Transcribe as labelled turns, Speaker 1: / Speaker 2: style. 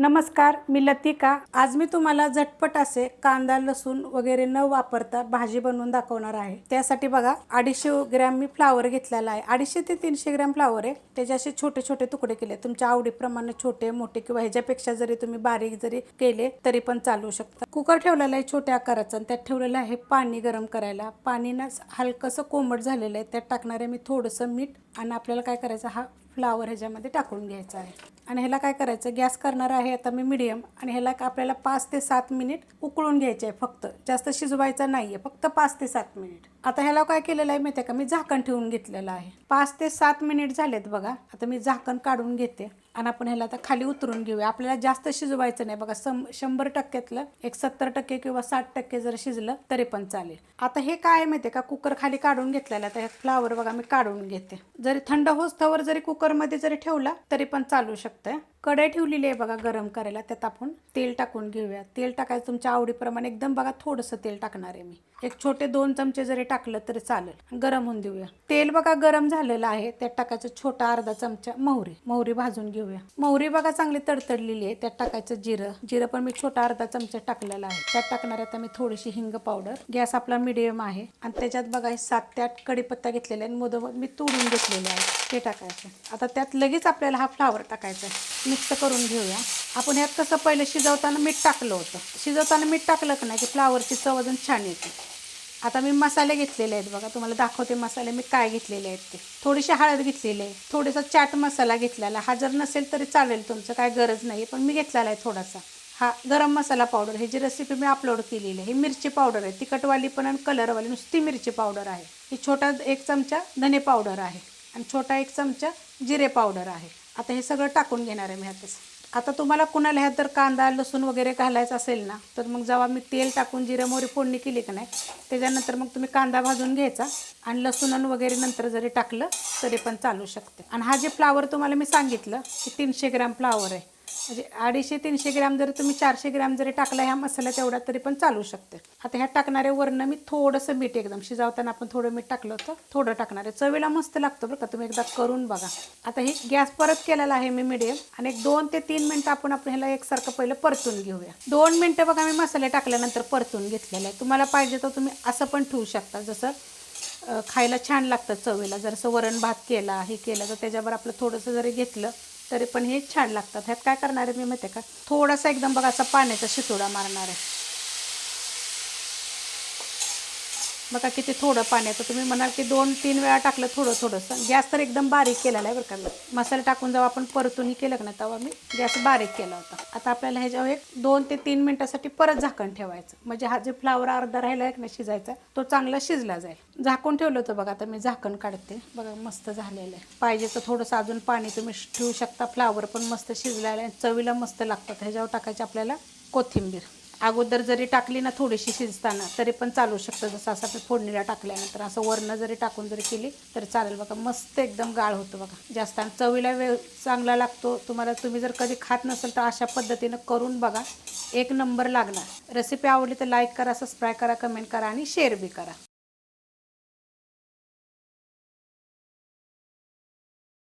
Speaker 1: नमस्कार मी लतिका. आज मी तुम्हाला झटपट असे कांदा लसूण वगैरे न वापरता भाजी बनवून दाखवणार आहे. त्यासाठी बघा अडीचशे ग्रॅम मी फ्लावर घेतलेला आहे. अडीचशे ते तीनशे ग्रॅम फ्लावर आहे. त्याचे असे छोटे छोटे तुकडे केले. तुमच्या आवडीप्रमाणे छोटे मोठे किंवा ह्याच्यापेक्षा जरी तुम्ही बारीक जरी केले तरी पण चालू शकता. कुकर ठेवलेला आहे छोट्या आकाराचा आणि त्यात ठेवलेलं आहे पाणी गरम करायला. पाणी ना हलकंसं कोमट झालेलं आहे. त्यात टाकणारे मी थोडंसं मीठ आणि आपल्याला काय करायचं हा फ्लावर ह्याच्यामध्ये टाकून घ्यायचा आहे. आणि ह्याला काय करायचं गॅस करणार आहे आता मी मिडियम आणि ह्याला का आपल्याला पाच ते सात मिनिट उकळून घ्यायचे आहे फक्त. जास्त शिजवायचं नाही आहे फक्त पाच ते सात मिनिट. आता ह्याला काय केलेलं आहे माहिती आहे का? मी झाकण ठेवून घेतलेलं आहे. पाच ते सात मिनिट झालेत बघा. आता मी झाकण काढून घेते आणि आपण ह्याला आता खाली उतरून घेऊया. आपल्याला जास्त शिजवायचं नाही बघा. सम शंभर टक्क्यातलं एक सत्तर टक्के किंवा साठ टक्के जर शिजलं तरी पण चालेल. आता हे काय आहे माहिती आहे का? कुकर खाली काढून घेतलेलं आता हे फ्लावर बघा मी काढून घेते. जरी थंड होस्तवर जरी कुकर कुकरमध्ये जरी ठेवला तरी पण चालू शकतं कढई ठेवलेली आहे बघा गरम करायला त्यात आपण तेल टाकून घेऊया. तेल टाकायचं तुमच्या आवडीप्रमाणे एकदम बघा थोडंसं तेल टाकणार आहे मी. एक छोटे दोन चमचे जरी टाकलं तरी चालेल. गरम होऊन देऊया. तेल बघा गरम झालेलं आहे त्यात टाकायचं छोटा अर्धा चमचा मोहरी. मोहरी भाजून घेऊया. मोहरी बघा चांगली तडतडलेली आहे त्यात टाकायचं जिरं. जिरं पण मी छोटा अर्धा चमचा टाकलेला आहे. त्यात टाकणार आता मी थोडीशी हिंग पावडर. गॅस आपला मिडियम आहे. आणि त्याच्यात बघा सात ते आठ कडीपत्ता घेतलेला आहे आणि मोदक मी तोडून घेतलेले आहे ते टाकायचं. आता त्यात लगेच आपल्याला हा फ्लावर टाकायचा आहे. मिक्स करून घेऊया. आपण ह्यात कसं पहिलं शिजवताना मीठ टाकलं होतं. शिजवताना मीठ टाकलं का नाही की फ्लावरची चव अजून छान येते. आता मी मसाले घेतलेले आहेत बघा तुम्हाला दाखवते मसाले मी काय घेतलेले आहेत ते. थोडीशी हळद घेतलेली आहे थोडासा चाट मसाला घेतलेला हा जर नसेल तरी चालेल तुमचं काय गरज नाही पण मी घेतलेला आहे थोडासा. हा गरम मसाला पावडर हे जी रेसिपी मी अपलोड केलेली आहे ही मिरची पावडर आहे. तिखटवाली पण आणि कलरवाली नुसती मिरची पावडर आहे. ही छोटा एक चमचा धने पावडर आहे आणि छोटा एक चमचा जिरे पावडर आहे. आता हे सगळं टाकून घेणार आहे मी ह्यातच आता तुम्हाला कुणाला ह्यात जर कांदा लसूण वगैरे घालायचं असेल ना तर मग जेव्हा मी तेल टाकून जिरे मोहरी फोडणी केली की नाही त्याच्यानंतर मग तुम्ही कांदा भाजून घ्यायचा आणि लसूण वगैरे नंतर जरी टाकलं तरी पण चालू शकते. आणि हा जे फ्लावर तुम्हाला मी सांगितलं की तीनशे ग्रॅम फ्लावर आहे म्हणजे अडीचशे तीनशे ग्रॅम जरी तुम्ही चारशे ग्रॅम जरी टाकला ह्या मसाल्यात एवढा तरी पण चालू शकते. आता ह्या टाकणाऱ्या वरनं मी थोडंसं मीठ एकदम शिजवताना आपण थोडं मीठ टाकलं होतं थोडं टाकणार आहे. चवीला मस्त लागतं बरं का तुम्ही एकदा करून बघा. आता हे गॅस परत केलेला आहे मी मिडियम आणि एक दोन ते तीन मिनटं आपण आपण ह्याला एकसारखं पहिलं परतून घेऊया. दोन मिनटं बघा मी मसाले टाकल्यानंतर परतून घेतलेलं आहे. तुम्हाला पाहिजे तर तुम्ही असं पण ठेवू शकता जसं खायला छान लागतं चवीला. जर असं वरण भात केला हे केलं तर त्याच्यावर आपलं थोडंसं जरी घेतलं तरी पण हे छान लागतात. ह्यात काय करणार आहे मी माहिती आहे का? थोडासा एकदम बघा असा पाण्याचा शितोडा मारणार आहे. बघा किती थोडं पाण्याचं तुम्ही म्हणाल की दोन तीन वेळा टाकलं थोडं थोडंसं. गॅस तर एकदम बारीक केलेला आहे बरं का. मसाला टाकून जाऊ आपण परतूनही केलं ना नाही तेव्हा मी गॅस बारीक केला होता. आता आपल्याला ह्याच्यावर एक दोन ते तीन मिनटासाठी परत झाकण ठेवायचं. म्हणजे हा जे फ्लावर अर्धा राहिला आहे ना शिजायचा तो चांगला शिजला जाईल. झाकून ठेवलं होतं बघा आता मी झाकण काढते. बघा मस्त झालेलं आहे. पाहिजे तर थोडंसं अजून पाणी तुम्ही ठेवू शकता. फ्लावर पण मस्त शिजलेलं आहे. चवीला मस्त लागतात. ह्याच्यावर टाकायचे आपल्याला कोथिंबीर. अगोदर जरी टाकली ना थोडीशी शिजताना तरी पण चालू शकतं. जसं असं आपण फोडणीला टाकल्यानंतर असं वरनं जरी टाकून जरी केली तर चालेल. बघा मस्त एकदम गाळ होतं बघा. जास्त आणि चवीला वेळ चांगला लागतो. तुम्हाला तुम्ही जर कधी खात नसेल तर अशा पद्धतीनं करून बघा. एक नंबर लागणार. रेसिपी आवडली तर लाईक करा सबस्क्राईब करा कमेंट करा आणि शेअर बी करा.